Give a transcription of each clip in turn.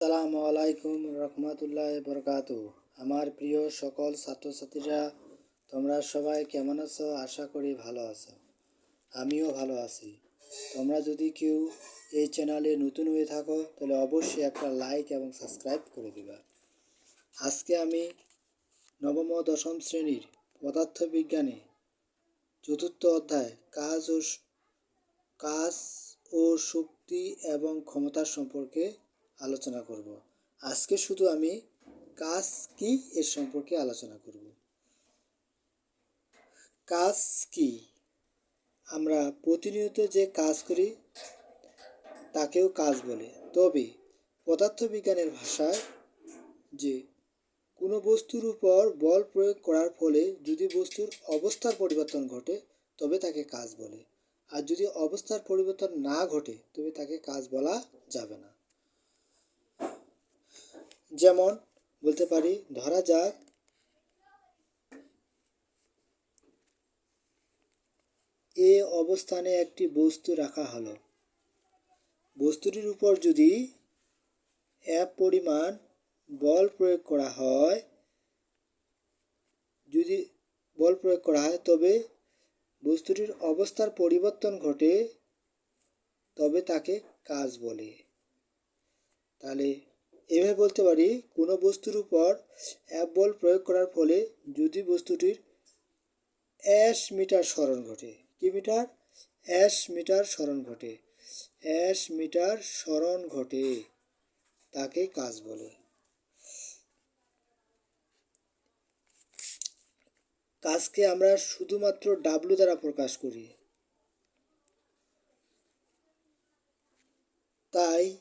আসসালামু আলাইকুম রহমতুল্লাহ বরকাত আমার প্রিয় সকল ছাত্রছাত্রীরা, তোমরা সবাই কেমন আছো? আশা করি ভালো আছো। আমিও ভালো আছি। তোমরা যদি কেউ এই চ্যানেলে নতুন হয়ে থাকো, তাহলে অবশ্যই একটা লাইক এবং সাবস্ক্রাইব করে দিবা। আজকে আমি নবম ও দশম শ্রেণির পদার্থবিজ্ঞানে চতুর্থ অধ্যায় কাজ ও কাজ ও শক্তি এবং ক্ষমতা সম্পর্কে আলোচনা করব। আজকে শুধু আমি কাজ কি এর সম্পর্কে আলোচনা করব। কাজ কি? আমরা প্রতিনিয়ত যে কাজ করি, তাকেও কাজ বলে। তবে পদার্থবিজ্ঞানের ভাষায় যে কোনো বস্তুর উপর বল প্রয়োগ করার ফলে যদি বস্তুর অবস্থার পরিবর্তন ঘটে, তবে তাকে কাজ বলে। আর যদি অবস্থার পরিবর্তন না ঘটে, তবে তাকে কাজ বলা যাবে না। যেমন বলতে পারি, ধরা যাক, এ অবস্থানে একটি বস্তু রাখা হলো। বস্তুটির উপর যদি এক পরিমাণ বল প্রয়োগ করা হয়, যদি বল প্রয়োগ করা হয়, তবে বস্তুটির অবস্থার পরিবর্তন ঘটে, তবে তাকে কাজ বলে। তাহলে এভাবে বলতে পারি, কোনো বস্তুর উপর এক বল প্রয়োগ করার ফলে যদি বস্তুটির এস মিটার স্মরণ ঘটে। কি মিটার? এস মিটার স্মরণ ঘটে। এস মিটার স্মরণ ঘটে, তাকে কাজ বলে। কাজকে আমরা শুধুমাত্র ডাব্লু দ্বারা প্রকাশ করি। তাই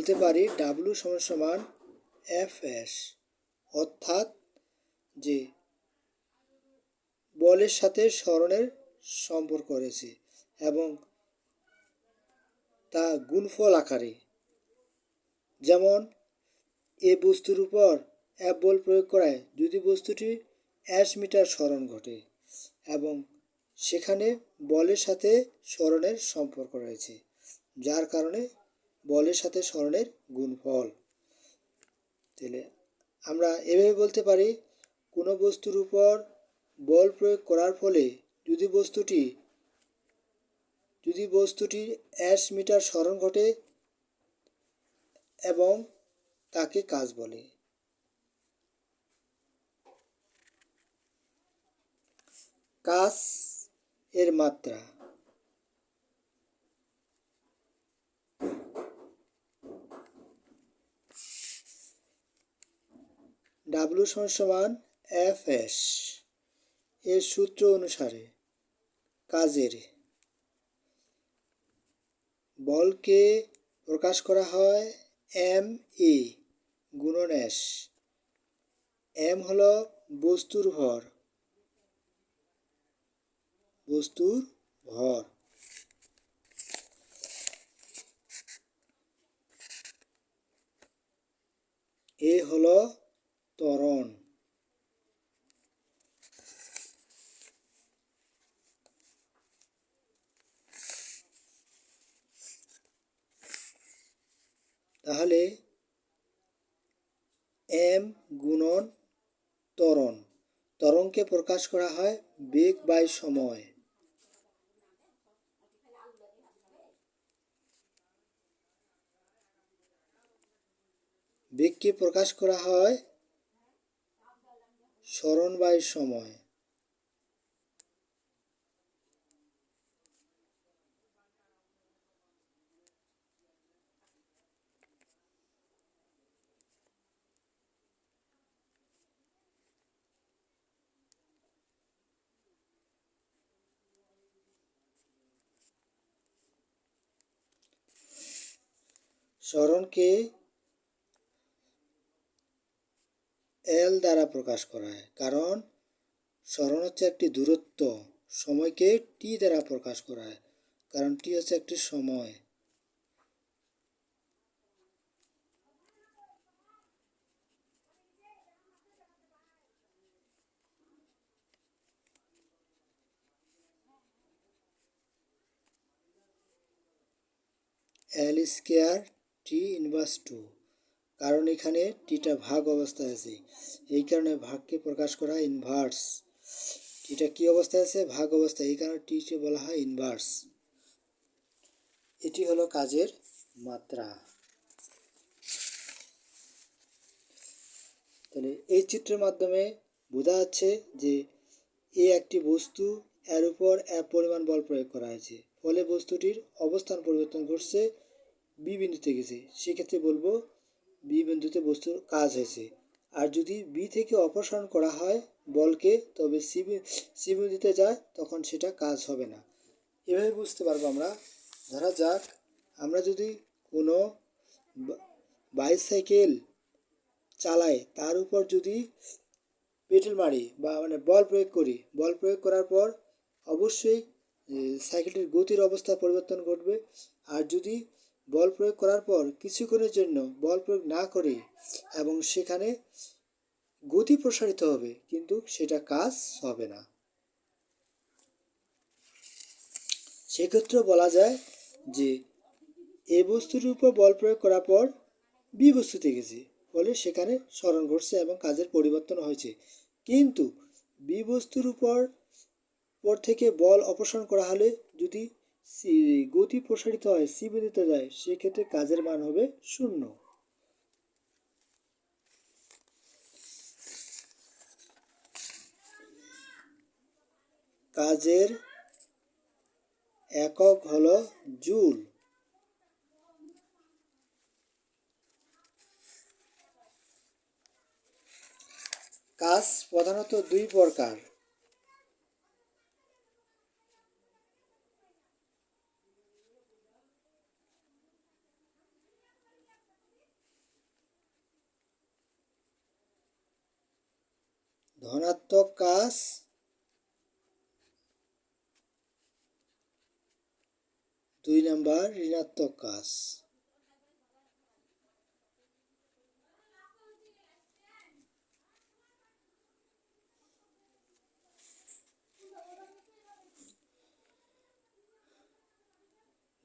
বলতে পারি ডাব্লু সমান সমান এফ এস অর্থাৎ যে বলের সাথে স্মরণের সম্পর্ক রয়েছে এবং তা গুণফল আকারে। যেমন, এ বস্তুর উপর এক বল প্রয়োগ করায় যদি বস্তুটি এক মিটার স্মরণ ঘটে এবং সেখানে বলের সাথে স্মরণের সম্পর্ক রয়েছে, যার কারণে বলের সাথে স্মরণের গুণফল। তাহলে আমরা এভাবে বলতে পারি, কোনো বস্তুর উপর বল প্রয়োগ করার ফলে যদি বস্তুটি, যদি বস্তুটির এক মিটার স্মরণ ঘটে এবং তাকে কাজ বলে। কাজ এর মাত্রা। ডাব্লু সমান এফ এস এর সূত্র অনুসারে কাজের বলকে প্রকাশ করা হয় এম ই গুণন এস। এম হলো বস্তুর ভর। বস্তুর ভর। এ হলো ত্বরণ তাহলে এম গুণন ত্বরণ। ত্বরণকে প্রকাশ করা হয় বেগ বাই সময়। বেগকে প্রকাশ করা হয় স্মরণ বাই সময়। স্মরণকে এল দ্বারা প্রকাশ করা হয়। কারণ স্মরণ হচ্ছে একটি দূরত্ব, সময়কে টি দ্বারা প্রকাশ করা হয়। কারণ টি হচ্ছে একটি সময়। L square T inverse two কারণ এখানে টিটা ভাগ অবস্থায় আছে। এই কারণে ভাগকে প্রকাশ করা ইনভার্স টিটা কি অবস্থায় আছে? ভাগ অবস্থায়। এই কারণে টিকে বলা হয় ইনভার্স এটি হলো কাজের মাত্রা। তাহলে এই চিত্রের মাধ্যমে বোঝা যাচ্ছে যে এ একটি বস্তু, এর উপর এক পরিমাণ বল প্রয়োগ করা হয়েছে। ফলে বস্তুটির অবস্থান পরিবর্তন ঘটছে, বি বিন্দুতে গেছে। সেক্ষেত্রে বলব বি বিন্দুতে বস্তুর কাজ হয়েছে। আর যদি বি থেকে অপসারণ করা হয় বলকে, তবে সি বিন্দুতে যায়, তখন সেটা কাজ হবে না। এভাবে বুঝতে পারব আমরা। ধরা যাক, আমরা যদি কোনো বাইসাইকেল চালাই, তার উপর যদি পেট্রোল মারি বা মানে বল প্রয়োগ করি, বল প্রয়োগ করার পর অবশ্যই সাইকেলটির গতির অবস্থা পরিবর্তন ঘটবে। আর যদি বল প্রয়োগ করার পর কিছুক্ষণের জন্য বল প্রয়োগ না করে এবং সেখানে গতি প্রসারিত হবে, কিন্তু সেটা কাজ হবে না। সেক্ষেত্রে বলা যায় যে, এ বস্তুর উপর বল প্রয়োগ করার পর বি বস্তুতে গেছে ফলে সেখানে স্মরণ ঘটছে এবং কাজের পরিবর্তন হয়েছে। কিন্তু বি বস্তুর উপর পর থেকে বল অপসারণ করা হলে যদি গতি প্রসারিত হয়, সি বিন্দুতে যায়, সেক্ষেত্রে কাজের মান হবে শূন্য। কাজের একক হল জুল। কাজ প্রধানত দুই প্রকার। ধনাত্মক কাজ দুই নাম্বার ঋণাত্মক কাজ।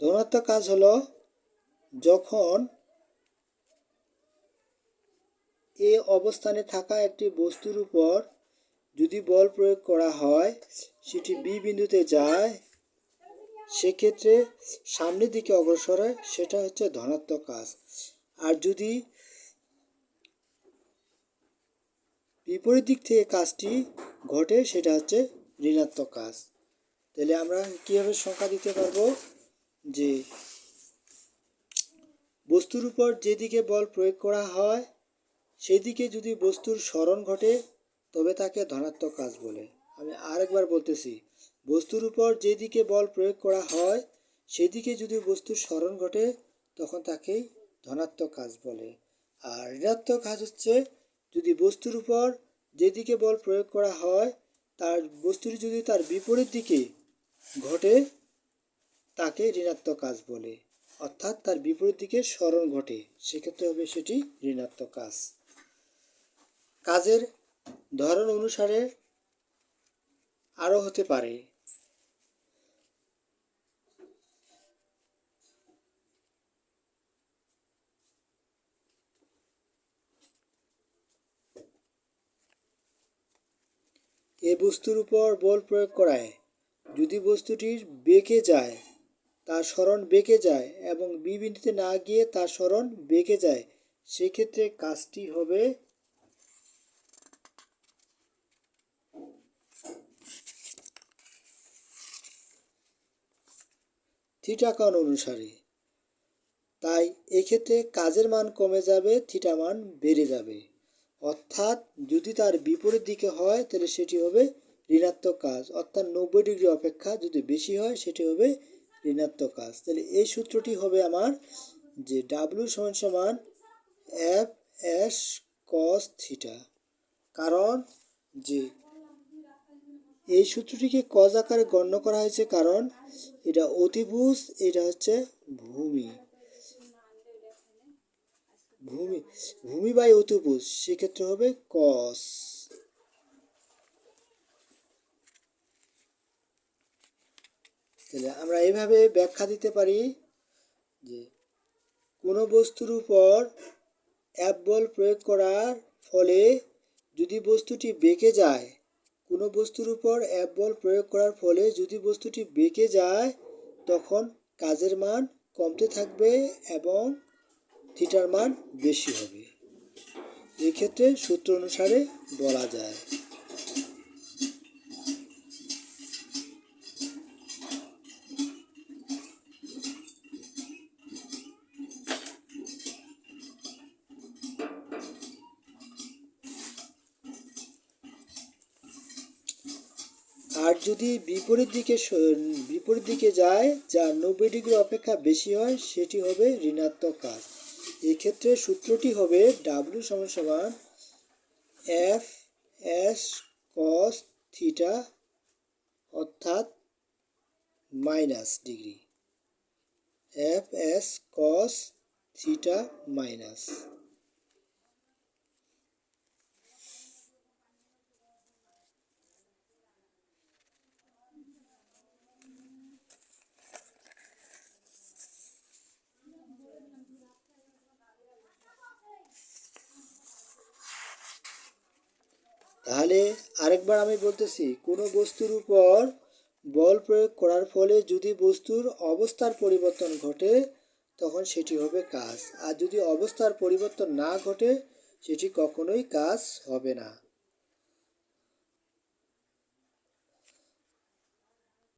ধনাত্মক কাজ হলো যখন এ অবস্থানে থাকা একটি বস্তুর উপর যদি বল প্রয়োগ করা হয়, সেটি বি বিন্দুতে যায়, সেক্ষেত্রে সামনের দিকে অগ্রসর হয়, সেটা হচ্ছে ধনাত্মক কাজ। আর যদি বিপরীত দিক থেকে কাজটি ঘটে, সেটা হচ্ছে ঋণাত্মক কাজ। তাহলে আমরা কীভাবে সংখ্যা দিতে পারব? যে বস্তুর উপর যেদিকে বল প্রয়োগ করা হয় সেই দিকে যদি বস্তুর স্মরণ ঘটে, তবে তাকে ধনাত্মক কাজ বলে। আমি আরেকবার বলতেছি, বস্তুর উপর যেদিকে বল প্রয়োগ করা হয়, সেদিকে যদি বস্তুর স্মরণ ঘটে, তখন তাকেই ধনাত্মক কাজ বলে। আর ঋণাত্মক কাজ হচ্ছে, যদি বস্তুর উপর যেদিকে বল প্রয়োগ করা হয়, তার বস্তুটি যদি তার বিপরীত দিকে ঘটে, তাকে ঋণাত্মক কাজ বলে। অর্থাৎ তার বিপরীত দিকে স্মরণ ঘটে, সেক্ষেত্রে হবে সেটি ঋণাত্মক কাজ। কাজের ধরন অনুসারে আরও হতে পারে। এ বস্তুর উপর বল প্রয়োগ করায়। যদি বস্তুটির বেঁকে যায়, তার স্মরণ বেঁকে যায় এবং বি বিন্দুতে না গিয়ে তার স্মরণ বেঁকে যায়, সেক্ষেত্রে কাজটি হবে থিটা কোণ অনুসারে। তাই এক্ষেত্রে কাজের মান কমে যাবে, থিটা মান বেড়ে যাবে। অর্থাৎ যদি তার বিপরীত দিকে হয়, তাহলে সেটি হবে ঋণাত্মক কাজ। অর্থাৎ নব্বই ডিগ্রি অপেক্ষা যদি বেশি হয়, সেটি হবে ঋণাত্মক কাজ। তাহলে এই সূত্রটি হবে আমার যে ডাব্লিউ সমান সমান এফ এস কস থিটা। কারণ যে এই সূত্রটিকে কজ আকারে গণ্য করা হয়েছে কারণ এটা অতিভুজ, এটা হচ্ছে ভূমি। ভূমি ভূমি বাই অতিভুজ, সেক্ষেত্রে হবে কস আমরা এইভাবে ব্যাখ্যা দিতে পারি যে কোনো বস্তুর উপর অ্যাপ বল প্রয়োগ করার ফলে যদি বস্তুটি বেঁকে যায় কোনো বস্তুর উপর অ্যাপ বল প্রয়োগ করার ফলে যদি বস্তুটি বেঁকে যায়, তখন কাজের মান কমতে থাকবে এবং থিটার মান বেশি হবে। এক্ষেত্রে সূত্র অনুসারে বলা যায়। আর যদি বিপরীত দিকে বিপরীত দিকে যায়, যা নব্বই ডিগ্রি অপেক্ষা বেশি হয়, সেটি হবে ঋণাত্মক কাজ। এক্ষেত্রে সূত্রটি হবে ডাব্লিউ সমান সমান এফ এস কস থিটা অর্থাৎ minus degree F S cos theta minus তাহলে আরেকবার আমি বলতেছি, কোনো বস্তুর উপর বল প্রয়োগ করার ফলে যদি বস্তুর অবস্থার পরিবর্তন ঘটে, তখন সেটি হবে কাজ। আর যদি অবস্থার পরিবর্তন না ঘটে, সেটি কখনোই কাজ হবে না।